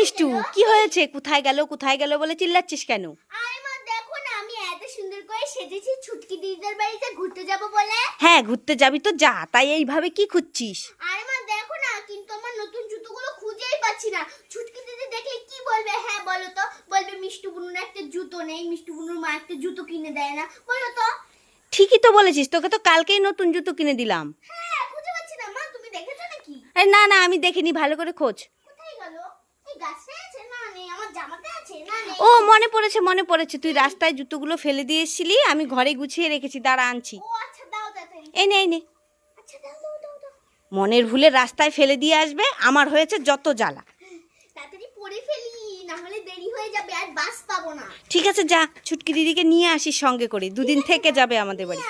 মিষ্টু কি হয়েছে? কোথায় গেল কোথায় গেল বলে চিল্লাচ্ছিস কেন? দেখো না আমি এত সুন্দর করে সেজেছি ছুটকি দিদিদের বাড়িতে ঘুরতে যাব বলে। হ্যাঁ ঘুরতে যাবি তো যা তাই এইভাবে কি খুঁজছিস? আরে মা দেখো না কিন্তু আমার নতুন জুতোগুলো খুঁজেই পাচ্ছি না। ছুটকি দিদি দেখলে কি বলবে? হ্যাঁ বলো তো। বলবে মিষ্টু বুনুর একটা জুতো নেই মিষ্টু বুনুর মা একটা জুতো কিনে দেয় না। বলো তো। ঠিকই তো বলেছিস তোকে তো কালকেই নতুন জুতো কিনে দিলাম। হ্যাঁ খুঁজে পাচ্ছি না মা তুমি দেখেছ নাকি? আরে না না আমি দেখিনি ভালো করে খোঁজ। কোথায় গেল? ও মনে পড়েছে মনে পড়েছে। তুই রাস্তায় জুতোগুলো ফেলে দিয়ে এসেছিলি আমি ঘরে গুছিয়ে রেখেছি। দাঁড়া আনছি। ও আচ্ছা এই নে এই নে। আচ্ছা মনের ভুলে রাস্তায় ফেলে দিয়ে আসবে আমার হয়েছে যত জ্বালা। ঠিক আছে যা। ছুটকি দিদিকে নিয়ে আসিস সঙ্গে করে। দুদিন থেকে যাবে আমাদের বাড়ি।